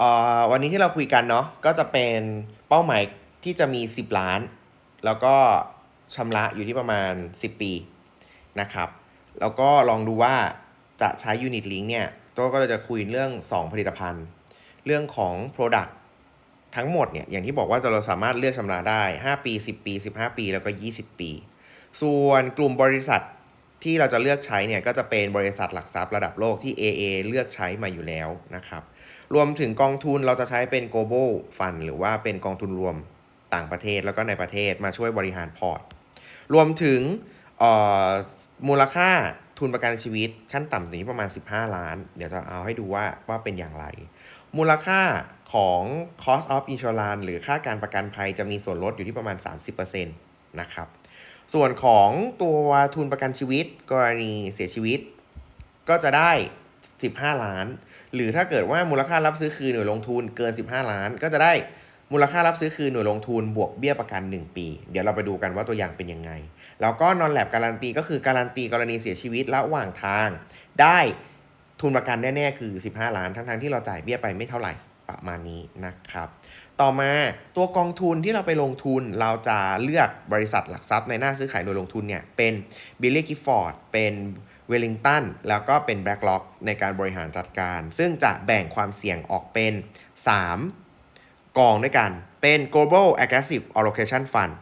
อ่อวันนี้ที่เราคุยกันเนาะก็จะเป็นเป้าหมายที่จะมี 10 ล้าน แล้วก็ชำระอยู่ที่ประมาณ 10 ปีนะครับ แล้วก็ลองดูว่าจะใช้ Unit Link เนี่ยโตัวก็จะคุยเรื่อง 2 ผลิตภัณฑ์ เรื่องของ Product ทั้งหมดเนี่ยอย่างที่บอกว่าเราสามารถเลือกชำระได้ 5 ปี 10 ปี 15 ปี แล้วก็ 20 ปี ส่วนกลุ่มบริษัทที่เราจะเลือกใช้เนี่ยก็จะเป็นบริษัทหลักทรัพย์ระดับโลกที่ AA เลือกใช้มาอยู่แล้วนะครับ รวมถึงกองทุนเราจะใช้เป็น global fund หรือว่าเป็นกองทุนรวมต่างประเทศแล้วก็ในประเทศมาช่วยบริหารพอร์ต รวมถึงมูลค่าทุนประกันชีวิตขั้นต่ำนี้ประมาณ 15 ล้าน เดี๋ยวจะเอาให้ดูว่าว่าเป็นอย่างไร มูลค่าของ cost of insurance หรือค่าการประกันภัยจะมีส่วนลดอยู่ที่ประมาณ 30%นะครับ ส่วนของตัวทุนประกันชีวิตกรณีเสียชีวิต ก็จะได้ 15 ล้าน หรือถ้าเกิดว่ามูลค่ารับซื้อคืนหน่วยลงทุนเกิน 15 ล้าน ก็จะได้มูลค่ารับซื้อคืนหน่วยลงทุนบวกเบี้ยประกัน 1 ปี เดี๋ยวเราไปดูกันว่าตัวอย่างเป็นยังไง แล้วก็นอนแลบการันตีก็คือการันตีกรณีเสียชีวิตระหว่างทาง ได้ทุนประกันแน่ๆคือ 15 ล้านทั้งๆที่เราจ่ายเบี้ยไปไม่เท่าไหร่ประมาณนี้นะครับ ต่อมาตัวกองทุนที่เราไปลงทุนเราจะเลือกบริษัทหลักทรัพย์ในหน้าซื้อขายหน่วยลงทุนเนี่ยเป็น b i l l y Gifford เป็น Wellington แล้วก็เป็น BlackRock ในการบริหารจัดการ ซึ่งจะแบ่งความเสี่ยงออกเป็น 3 กองด้วยกัน เป็น Global Aggressive Allocation Fund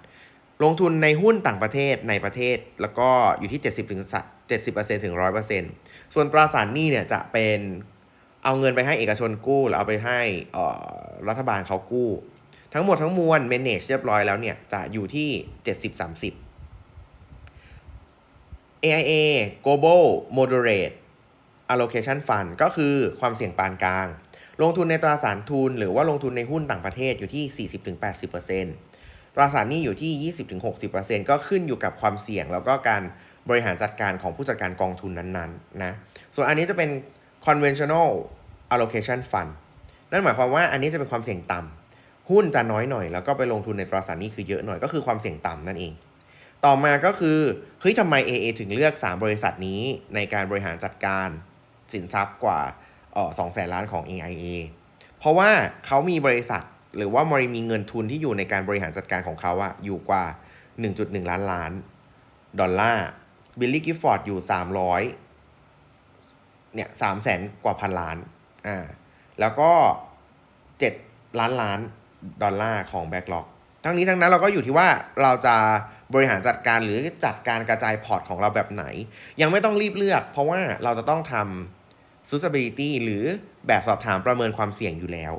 ลงทุนในหุ้นต่างประเทศในประเทศแล้วก็อยู่ที่ 70ถึง70 ถึง 100 ส่วนตราสารหนี้เนี่ยจะเป็นเอาเงินไปให้เอกชนกู้หรือเอาไปให้รัฐบาลเขากู้ ทั้งหมดทั้งมวล manage เรียบร้อยแล้วเนี่ยจะอยู่ที่ 70 30 AIA Global Moderate Allocation Fund ก็คือความเสี่ยงปานกลาง ลงทุนในตราสารทุน หรือว่าลงทุนในหุ้นต่างประเทศอยู่ที่ 40-80%ตราสารนี้อยู่ที่ 20-60%ก็ขึ้นอยู่กับความเสี่ยง แล้วก็การบริหารจัดการของผู้จัดการกองทุนนั้นๆนะ ส่วนอันนี้จะเป็น conventional allocation fund นั่นหมายความว่าอันนี้จะเป็นความเสี่ยงต่ำหุ้นจะน้อยหน่อย แล้วก็ไปลงทุนในตราสารนี้คือเยอะหน่อยก็คือความเสี่ยงต่ำนั่นเอง ต่อมาก็คือเฮ้ยทำไม AA ถึงเลือก 3 บริษัทนี้ในการบริหารจัดการสินทรัพย์กว่าสองแสนล้านของ AIA เพราะว่าเขามีบริษัทหรือว่ามันมีเงินทุนที่อยู่ในการบริหารจัดการของเขาอะอยู่กว่า 1.1 ล้านล้าน ดอลลาร์บิลลี่กิฟฟอร์ดอยู่ 300เนี่ยสามแสนกว่าพันล้านอ่าแล้วก็ 7 ล้านล้านดอลลาร์ของแบ็กล็อกทั้งนี้ทั้งนั้นเราก็อยู่ที่ว่าเราจะ บริหารจัดการหรือจัดการกระจายพอร์ตของเราแบบไหน ยังไม่ต้องรีบเลือก เพราะว่าเราจะต้องทำ suitability หรือแบบสอบถามประเมินความเสี่ยงอยู่แล้ว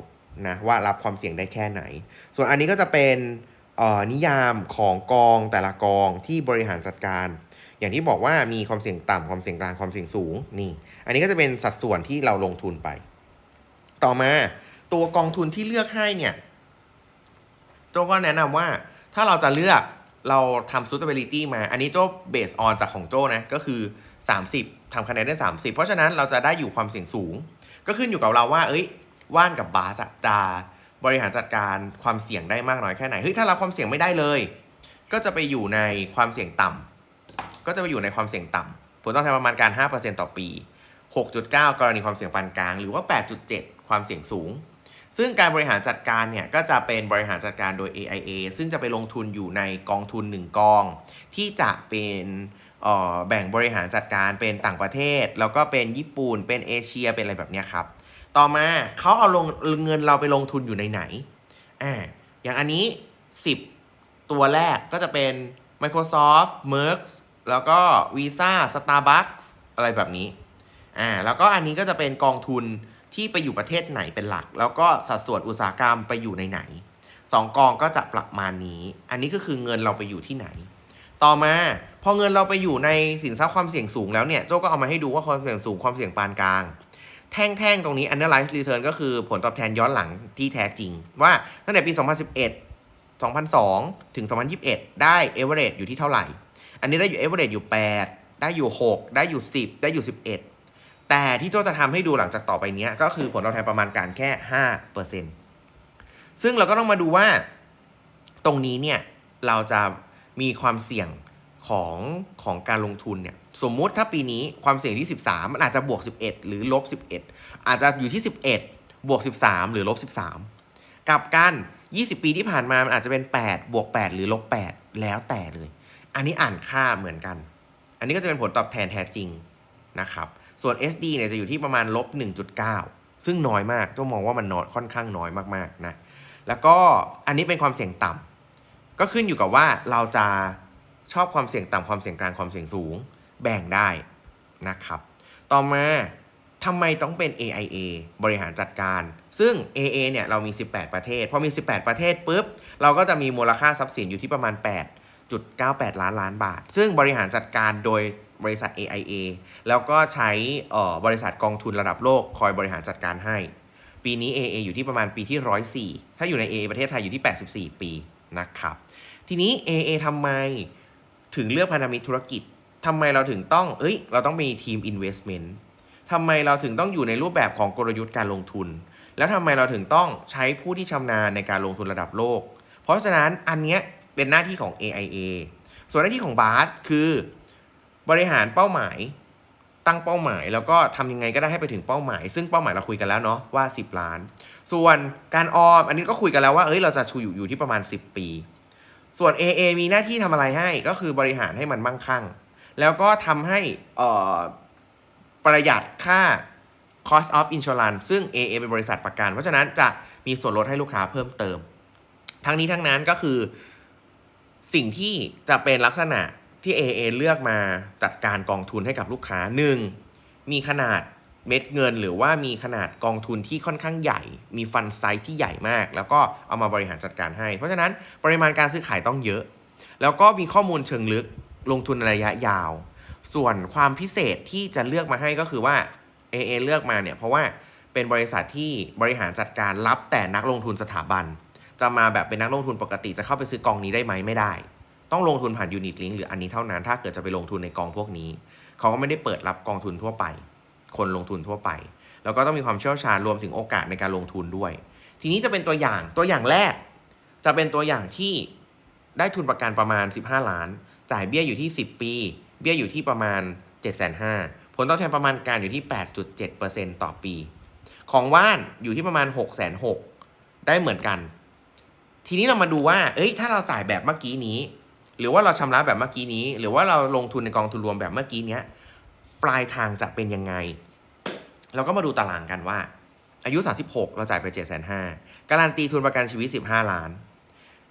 นะว่ารับความเสี่ยงได้แค่ไหน ส่วนอันนี้ก็จะเป็นออนิยามของกองแต่ละกองที่บริหารจัดการ อย่างที่บอกว่ามีความเสี่ยงต่ำความเสี่ยงกลางความเสี่ยงสูงนี่ อันนี้ก็จะเป็นสัดส่วนที่เราลงทุนไป ต่อมาตัวกองทุนที่เลือกให้เนี่ยโจก็แนะนำว่าถ้าเราจะเลือก เราทำ suitability มา อันนี้โจ based on จากของโจ้นะ ก็คือ 30ทำคะแนนได้ 30 เพราะฉะนั้นเราจะได้อยู่ความเสี่ยงสูง ก็ขึ้นอยู่กับเราว่า เอ้ย ว่านกับบาสจะบริหารจัดการความเสี่ยงได้มากน้อยแค่ไหน เฮ้ย ถ้ารับความเสี่ยงไม่ได้เลย ก็จะไปอยู่ในความเสี่ยงต่ำก็จะไปอยู่ในความเสี่ยงต่ำผลตอบแทนประมาณการ 5%ต่อปี 6.9 กรณีความเสี่ยงปานกลาง หรือว่า 8.7 ความเสี่ยงสูง ซึ่งการบริหารจัดการเนี่ยก็จะเป็นบริหารจัดการโดย AIA ซึ่งจะไปลงทุนอยู่ในกองทุน 1 กอง ที่จะเป็นแบ่งบริหารจัดการเป็นต่างประเทศ แล้วก็เป็นญี่ปุ่น เป็นเอเชียเป็นอะไรแบบนี้ครับ ต่อมาเขาเอาลงเงินเราไปลงทุนอยู่ในไหนอ่าอย่างอันนี้ 10 ตัวแรกก็จะเป็น Microsoft Merck แล้วก็ Visa Starbucks อะไรแบบนี้อ่าแล้วก็อันนี้ก็จะเป็นกองทุน ที่ไปอยู่ประเทศไหนเป็นหลัก แล้วก็สัดส่วนอุตสาหกรรมไปอยู่ในไหนสองกองก็จะประมาณนี้ อันนี้ก็คือเงินเราไปอยู่ที่ไหน ต่อมาพอเงินเราไปอยู่ในสินทรัพย์ความเสี่ยงสูงแล้วเนี่ยโจ้ก็เอามาให้ดูว่าความเสี่ยงสูงความเสี่ยงปานกลาง แท่งๆ ตรงนี้ analyze return ก็คือผลตอบแทนย้อนหลังที่แท้จริง ว่าตั้งแต่ปี 2011 2002 ถึง 2021 ได้ average อยู่ที่เท่าไหร่ อันนี้ได้อยู่ average อยู่ 8 ได้อยู่ 6 ได้อยู่ 10 ได้อยู่ 11 แต่ที่โจจะทำให้ดูหลังจากต่อไปนี้ก็คือผลตอบแทนประมาณการแค่5%ซึ่งเราก็ต้องมาดูว่าตรงนี้เนี่ยเราจะมีความเสี่ยงของของการลงทุนเนี่ยสมมุติถ้าปีนี้ความเสี่ยงที่ 13 มันอาจจะบวก 11 หรือลบ 11 อาจจะอยู่ที่ 11 บวก 13 หรือลบ 13 กับกัน 20 ปีที่ผ่านมามันอาจจะเป็น 8 บวก 8 หรือลบ 8 แล้วแต่เลย อันนี้อ่านค่าเหมือนกัน อันนี้ก็จะเป็นผลตอบแทนแท้จริงนะครับ ส่วน SD เนี่ยจะอยู่ที่ประมาณลบ1.9 ซึ่งน้อยมากต้องมองว่ามันน้อยค่อนข้างน้อยมากๆนะแล้วก็อันนี้เป็นความเสี่ยงต่ำก็ขึ้นอยู่กับว่าเราจะชอบความเสี่ยงต่ำความเสี่ยงกลางความเสี่ยงสูง แบ่งได้นะครับ ต่อมาทำไมต้องเป็น AIA บริหารจัดการ ซึ่ง AA เนี่ยเรามี 18 ประเทศ พอมี 18 ประเทศปุ๊บ เราก็จะมีมูลค่าทรัพย์สินอยู่ที่ประมาณ 8.98 ล้านล้านบาท ซึ่งบริหารจัดการโดย บริษัท AIA แล้วก็ใช้บริษัทกองทุนระดับโลกคอยบริหารจัดการให้ ปีนี้ AA อยู่ที่ประมาณปีที่ 104 ถ้าอยู่ใน AA ประเทศไทยอยู่ที่ 84 ปีนะครับ ทีนี้ AA ทำไมถึงเลือกพันธมิตรธุรกิจทำไมเราถึงต้อง เอ้ย เราต้องมีทีม investment ทำไมเราถึงต้องอยู่ในรูปแบบของกลยุทธ์การลงทุน แล้วทำไมเราถึงต้องใช้ผู้ที่ชำนาญในการลงทุนระดับโลก เพราะฉะนั้นอันเนี้ยเป็นหน้าที่ของ AIA ส่วนหน้าที่ของ BAS คือ บริหารเป้าหมายตั้งเป้าหมาย แล้วก็ทำยังไงก็ได้ให้ไปถึงเป้าหมาย ซึ่งเป้าหมายเราคุยกันแล้วเนาะว่า 10 ล้าน ส่วนการออมอันนี้ก็คุยกันแล้วว่าเอ้ยเราจะชูอยู่อยู่ที่ประมาณ 10 ปี ส่วน AA มีหน้าที่ทำอะไรให้ก็คือบริหารให้มันมั่งคั่ง แล้วก็ทำให้อ่อประหยัดค่า cost of insurance ซึ่ง AA เป็นบริษัทประกัน เพราะฉะนั้นจะมีส่วนลดให้ลูกค้าเพิ่มเติม ทั้งนี้ทั้งนั้นก็คือสิ่งที่จะเป็นลักษณะ ที่ AA เลือกมาจัดการกองทุนให้กับลูกค้า 1. มีขนาดเม็ดเงิน หรือว่ามีขนาดกองทุนที่ค่อนข้างใหญ่ มีฟันไซส์ที่ใหญ่มาก แล้วก็เอามาบริหารจัดการให้ เพราะฉะนั้นปริมาณการซื้อขายต้องเยอะ แล้วก็มีข้อมูลเชิงลึกลงทุนในระยะยาว ส่วนความพิเศษที่จะเลือกมาให้ก็คือว่า AA เลือกมาเนี่ยเพราะว่าเป็นบริษัทที่บริหารจัดการรับแต่นักลงทุนสถาบัน จะมาแบบเป็นนักลงทุนปกติจะเข้าไปซื้อกองนี้ได้ไหมไม่ได้ ต้องลงทุนผ่านยูนิตลิงหรืออันนี้เท่านั้น ถ้าเกิดจะไปลงทุนในกองพวกนี้ เขาก็ไม่ได้เปิดรับกองทุนทั่วไป คนลงทุนทั่วไป แล้วก็ต้องมีความเชี่ยวชาญรวมถึงโอกาสในการลงทุนด้วย ทีนี้จะเป็นตัวอย่างตัวอย่างแรก จะเป็นตัวอย่างที่ได้ทุนประกันประมาณ 15 ล้าน จ่ายเบี้ยอยู่ที่ 10 ปี เบี้ยอยู่ที่ประมาณ 7 5 0 0 0ผลตอบแทนประมาณการอยู่ที่ 8.7%ต่อปี ของว่านอยู่ที่ประมาณ 6 6 0 0 0ได้เหมือนกัน ทีนี้เรามาดูว่า เอ้ย ถ้าเราจ่ายแบบเมื่อกี้นี้ หรือว่าเราชำระแบบเมื่อกี้นี้ หรือว่าเราลงทุนในกองทุนรวมแบบเมื่อกี้เนี้ยปลายทางจะเป็นยังไง เราก็มาดูตารางกันว่า อายุ 36 เราจ่ายไป7 5 0 0 0การันตีทุนประกันชีวิต 15 ล้าน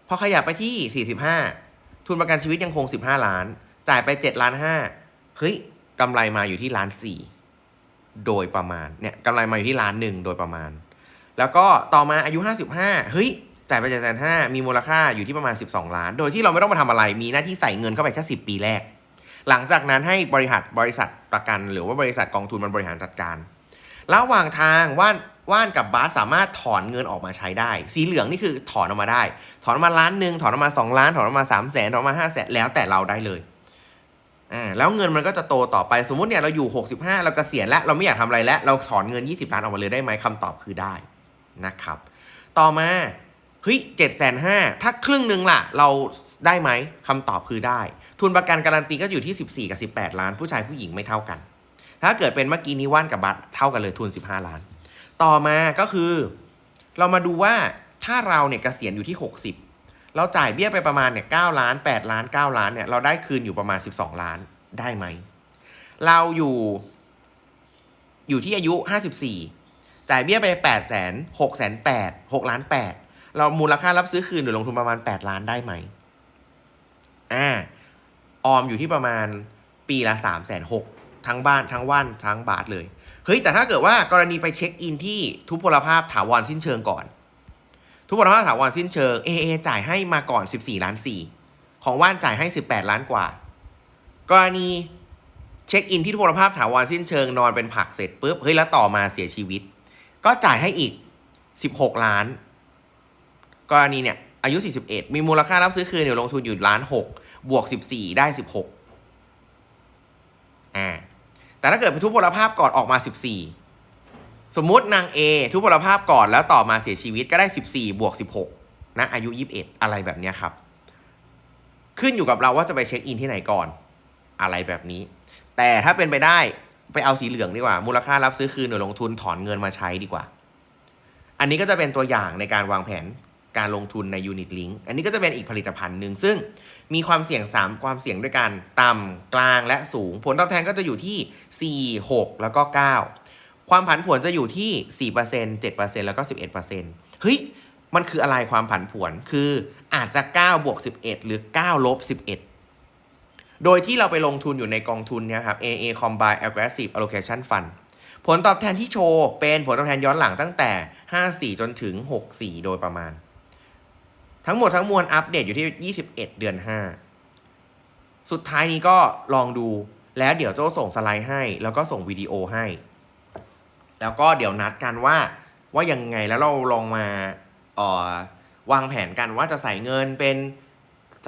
พอขยับไปที่ 45 ทุนประกันชีวิตยังคง 15 ล้าน จ่ายไป7ล้าน5เฮ้ยกำไรมาอยู่ที่ล้านสี่โดยประมาณเนี่ยกำไรมาอยู่ที่ล้านหนึ่งโดยประมาณ แล้วก็ต่อมาอายุ 55 เฮ้ย จ่ายไป7แสนห้ามีมูลค่าอยู่ที่ประมาณ 12 ล้าน โดยที่เราไม่ต้องมาทำอะไร มีหน้าที่ใส่เงินเข้าไปแค่ 10 ปีแรก หลังจากนั้นให้บริษัทบริษัทประกัน หรือว่าบริษัทกองทุนมันบริหารจัดการ ระหว่างทางว่านว่านกับบาสสามารถถอนเงินออกมาใช้ได้ สีเหลืองนี่คือถอนออกมาได้ ถอนออกมาล้านหนึ่งถอนออกมา 2 ล้าน ถอนออกมา3 0 0แสนถอนออกมา5 0 0แสนแล้วแต่เราได้เลยอ่าแล้วเงินมันก็จะโตต่อไปสมมติเนี่ยเราอยู่ 65 เรากเกษียณแล้วเราไม่อยากทำอะไรแล้ว เราถอนเงิน 20 ล้านออกมาเลยได้ไหมคำตอบคือได้นะครับ ต่อมา เฮ้ยเจ็ดแสนห้าถ้าครึ่งหนึ่งล่ะ เราได้ไหมคำตอบคือได้ ทุนประกันการันตีก็อยู่ที่ 14 กับ 18 ล้าน ผู้ชายผู้หญิงไม่เท่ากัน ถ้าเกิดเป็นเมื่อกี้นี้ว่านกับบัตรเท่ากันเลยทุน 15 ล้าน ต่อมาก็คือ เรามาดูว่าถ้าเราเนี่ยเกษียณอยู่ที่ 60 เราจ่ายเบี้ยไปประมาณเนี่ย9ล้าน 8 ล้าน 9 ล้านเนี่ยเราได้คืนอยู่ประมาณ 12 ล้านได้ไหม เราอยู่อยู่ที่อายุ 54 จ่ายเบี้ยไป8แสน6แสน8 6ล้าน8 เรามูลค่ารับซื้อคืนหรือลงทุนประมาณ 8 ล้านได้ไหมอ่าออมอยู่ที่ประมาณปีละ3 6 0 0 0ทั้งบ้านทั้งว่านทั้งบาทเลย เฮ้ย แต่ถ้าเกิดว่ากรณีไปเช็คอินที่ทุพพลภาพถาวรสิ้นเชิงก่อน ทุพพลภาพถาวรสิ้นเชิง AA จ่ายให้มาก่อน 14 ล้าน4ของว่านจ่ายให้ 18 ล้านกว่า กรณีเช็คอินที่ทุพพลภาพถาวรสิ้นเชิงนอนเป็นผักเสร็จปุ๊บเฮ้ยแล้วต่อมาเสียชีวิต ก็จ่ายให้อีก 16 ล้าน กรณีเนี่ยอายุ 41 มีมูลค่ารับซื้อคืนเนี่ยลงทุนอยู่ล้าน6บวก 14 ได้ 16อ่าแต่ถ้าเกิดเป็นทุพพลภาพก่อนออกมา 14 สมมตินาง A ทุพพลภาพก่อนแล้วต่อมาเสียชีวิตก็ได้ 14 บวก 16นะอายุ 21 อะไรแบบนี้ครับ ขึ้นอยู่กับเราว่าจะไปเช็คอินที่ไหนก่อน อะไรแบบนี้ แต่ถ้าเป็นไปได้ไปเอาสีเหลืองดีกว่า มูลค่ารับซื้อคืนหรือลงทุนถอนเงินมาใช้ดีกว่า อันนี้ก็จะเป็นตัวอย่างในการวางแผน การลงทุนใน Unit Link อันนี้ก็จะเป็นอีกผลิตภัณฑ์หนึ่งซึ่งมีความเสี่ยง 3 ความเสี่ยงด้วยกัน ต่ำกลางและสูง ผลตอบแทนก็จะอยู่ที่ 4 6 แล้วก็ 9 ความผันผวนจะอยู่ที่ 4% 7%แล้วก็ 11%เฮ้ย มันคืออะไรความผันผวนคืออาจจะ 9 บวก 11 หรือ 9 ลบ 11 โดยที่เราไปลงทุนอยู่ในกองทุนเนี่ยครับ AA Combined Aggressive Allocation Fund ผลตอบแทนที่โชว์เป็นผลตอบแทนย้อนหลังตั้งแต่ 54 จนถึง 64 โดยประมาณ ทั้งหมดทั้งมวลอัปเดตอยู่ที่ 21 เดือน 5 สุดท้ายนี้ก็ลองดูแล้วเดี๋ยวโจ้ส่งสไลด์ให้ แล้วก็ส่งวิดีโอให้ แล้วก็เดี๋ยวนัดกันว่าว่ายังไงแล้วเราลองมาออวางแผนกันว่าจะใส่เงินเป็น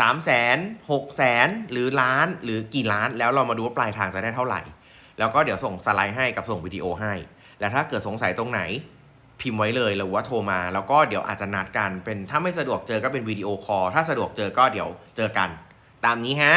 สามแสนหกแสนหรือล้านหรือกี่ล้าน แล้วเรามาดูว่าปลายทางจะได้เท่าไหร่ แล้วก็เดี๋ยวส่งสไลด์ให้กับส่งวิดีโอให้ แล้วถ้าเกิดสงสัยตรงไหน พิมพ์ไว้เลยหรือว่าโทรมา แล้วก็เดี๋ยวอาจจะนัดกันเป็นถ้าไม่สะดวกเจอก็เป็นวิดีโอคอลถ้าสะดวกเจอก็เดี๋ยวเจอกัน ตามนี้ฮะ